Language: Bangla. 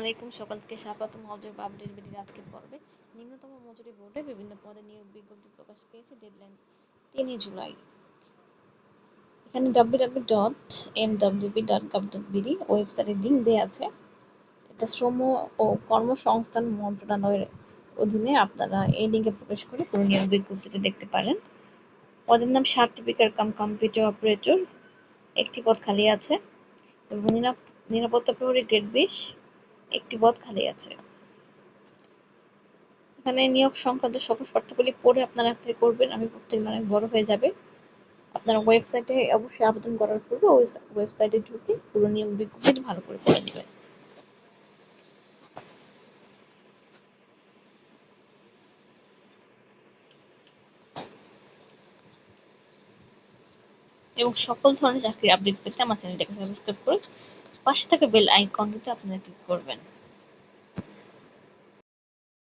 আলাইকুম আজকের পর্বে। নিম্নতম মজুরি বোর্ডে বিভিন্ন পদে নিয়োগ বিজ্ঞপ্তি প্রকাশ পেয়েছে ডেডলাইন তিনই জুলাই। এখানে WW dot M WB dot gov dot BD link দেওয়া আছে। এটা শ্রম ও কর্মসংস্থান মন্ত্রণালয়ের অধীনে আপনারা এই লিঙ্কে প্রবেশ করে পুরো নিয়োগ বিজ্ঞপ্তিটা দেখতে পারেন। পদের নাম সার্টিফিকেট কাম কম্পিউটার অপারেটর একটি পদ খালি আছে। এবং নিরাপত্তা প্রহরী গ্রেড বিশ একটি পদ খালি আছে। এখানে নিয়োগ সংক্রান্ত সকল শর্তাবলী পড়ে আপনারা অ্যাপ্লাই করবেন, আমি প্রত্যেক অনেক বড় হয়ে যাবে। আপনারা ওয়েবসাইটে অবশ্যই আবেদন করার পূর্বে ওয়েবসাইটে ঢুকে পুরো নিয়োগ বিজ্ঞপ্তিটি ভালো করে পড়ে নেবেন। এবং সকল ধরনের চাকরির আপডেট পেতে আমার চ্যানেলটাকে সাবস্ক্রাইব করে পাশে থাকা বেল আইকনটিতে আপনারা ক্লিক করবেন।